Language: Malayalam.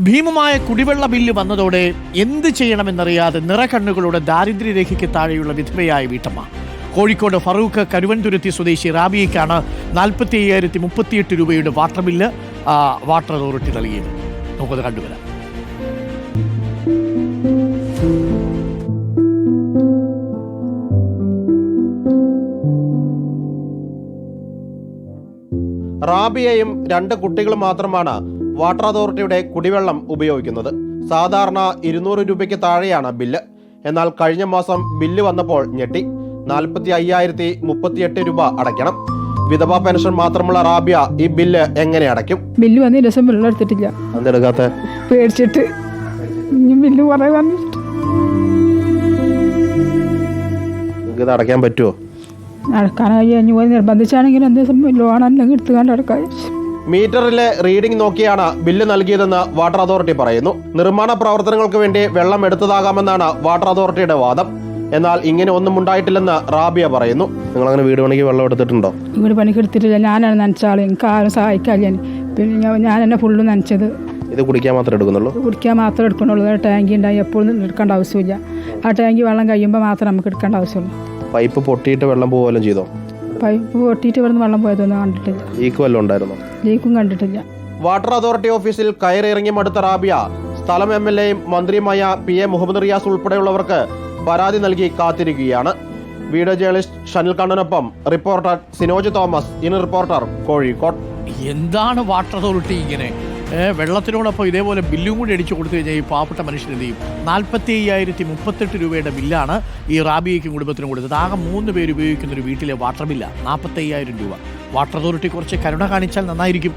ഭീമമായ കുടിവെള്ള ബില്ല് വന്നതോടെ എന്ത് ചെയ്യണമെന്നറിയാതെ നിറകണ്ണുകളുടെ ദാരിദ്ര്യരേഖയ്ക്ക് താഴെയുള്ള വിധവയായ വീട്ടമ്മ. കോഴിക്കോട് ഫറൂഖ് കരുവൻതുരുത്തി സ്വദേശി റാബിയയ്ക്കാണ് നാൽപ്പത്തി അയ്യായിരത്തി മുപ്പത്തിയെട്ട് രൂപയുടെ വാട്ടർ ബില്ല് വാട്ടർ അതോറിറ്റി നൽകിയത്. നമുക്കത് കണ്ടുവരാം. റാബിയയും രണ്ട് കുട്ടികളും മാത്രമാണ് വാട്ടർ അതോറിറ്റിയുടെ കുടിവെള്ളം ഉപയോഗിക്കുന്നത്. സാധാരണ ഇരുന്നൂറ് രൂപയ്ക്ക് താഴെയാണ് ബില്ല്. എന്നാൽ കഴിഞ്ഞ മാസം ബില്ല് വന്നപ്പോൾ ഞെട്ടി. നാൽപ്പത്തി അയ്യായിരത്തി മുപ്പത്തിയെട്ട് രൂപ അടയ്ക്കണം. വിധവാ പെൻഷൻ മാത്രമുള്ള റാബിയ ഈ ബില്ല് എങ്ങനെ അടയ്ക്കും? ബില്ല് വന്ന് ലക്ഷം വെള്ളം എടുത്തിട്ടില്ല. എന്തെടുക്കാത്ത പേടിച്ചിട്ട് ബില്ല് കുറേ ഇത് അടയ്ക്കാൻ പറ്റുമോ നടക്കാനായി അഞ്ഞു പോയി. നിർബന്ധിച്ചാണെങ്കിൽ എന്തെങ്കിലും ലോൺ എന്തെങ്കിലും എടുത്തുകൊണ്ട് നടക്കാൻ മീറ്ററിലെ റീഡിംഗ് നോക്കിയാണ് ബില്ല് നൽകിയതെന്ന് വാട്ടർ അതോറിറ്റി പറയുന്നു. നിർമ്മാണ പ്രവർത്തനങ്ങൾക്ക് വേണ്ടി വെള്ളം എടുത്തതാകാമെന്നാണ് വാട്ടർ അതോറിറ്റിയുടെ വാദം. എന്നാൽ ഇങ്ങനെ ഒന്നും ഉണ്ടായിട്ടില്ലെന്ന് റാബിയ പറയുന്നു. നിങ്ങൾ അങ്ങനെ വീട് പണിക്ക് വെള്ളം എടുത്തിട്ടുണ്ടോ? വീട് പണിക്ക് എടുത്തിട്ടില്ല. ഞാനാണ് നനച്ചാൾ എനിക്ക് ആരും സഹായിക്കാല്ല പിന്നെ ഞാൻ- എന്നെ ഫുള്ള് നനച്ചത്. ഇത് കുടിക്കാൻ മാത്രമേ എടുക്കുന്നുള്ളൂ? കുടിക്കാൻ മാത്രമേ എടുക്കുന്നുള്ളൂ. ടാങ്കി ഉണ്ടായി. എപ്പോഴും എടുക്കേണ്ട ആവശ്യമില്ല. ആ ടാങ്കി വെള്ളം കഴിയുമ്പോൾ മാത്രമേ നമുക്ക് എടുക്കേണ്ട ആവശ്യമുള്ളൂ. പൈപ്പ് പൊട്ടിയിട്ട് വെള്ളം പോവുകയും ചെയ്തോ? പൈപ്പ് പൊട്ടിയിട്ട് ഇവിടുന്ന് വെള്ളം പോയതൊന്നും കണ്ടിട്ടില്ല. ലീക്ക് വല്ലതും ഉണ്ടായിരുന്നോ? ലീക്കും കണ്ടിട്ടില്ല. വാട്ടർ അതോറിറ്റി ഓഫീസിൽ കയറിയിറങ്ങി മടുത്ത റാബിയ സ്ഥലം എം എൽ എയും മന്ത്രിയുമായ പി എ മുഹമ്മദ് റിയാസ് ഉൾപ്പെടെയുള്ളവർക്ക് പരാതി നൽകി കാത്തിരിക്കുകയാണ്. വീഡിയോ ജേർണലിസ്റ്റ് ഷനിൽ കണ്ണനൊപ്പം റിപ്പോർട്ടർ സിനോജ് തോമസ് ഇനി റിപ്പോർട്ടർ കോഴിക്കോട്. എന്താണ് വാട്ടർ അതോറിറ്റി ഇങ്ങനെ? വെള്ളത്തിനോടൊപ്പം ഇതേപോലെ ബില്ലും കൂടി അടിച്ചു കൊടുത്തു കഴിഞ്ഞാൽ ഈ പാവപ്പെട്ട മനുഷ്യൻ എന്ത് ചെയ്യും? നാൽപ്പത്തി അയ്യായിരത്തി മുപ്പത്തെട്ട് രൂപയുടെ ബില്ലാണ് ഈ റാബിയയ്ക്കും കുടുംബത്തിനും കൊടുത്തത്. ആകെ മൂന്ന് പേര് ഉപയോഗിക്കുന്ന ഒരു വീട്ടിലെ വാട്ടർ ബില്ലാണ് നാൽപ്പത്തി അയ്യായിരം രൂപ. വാട്ടർ അതോറിറ്റി കുറച്ച് കരുണ കാണിച്ചാൽ നന്നായിരിക്കും.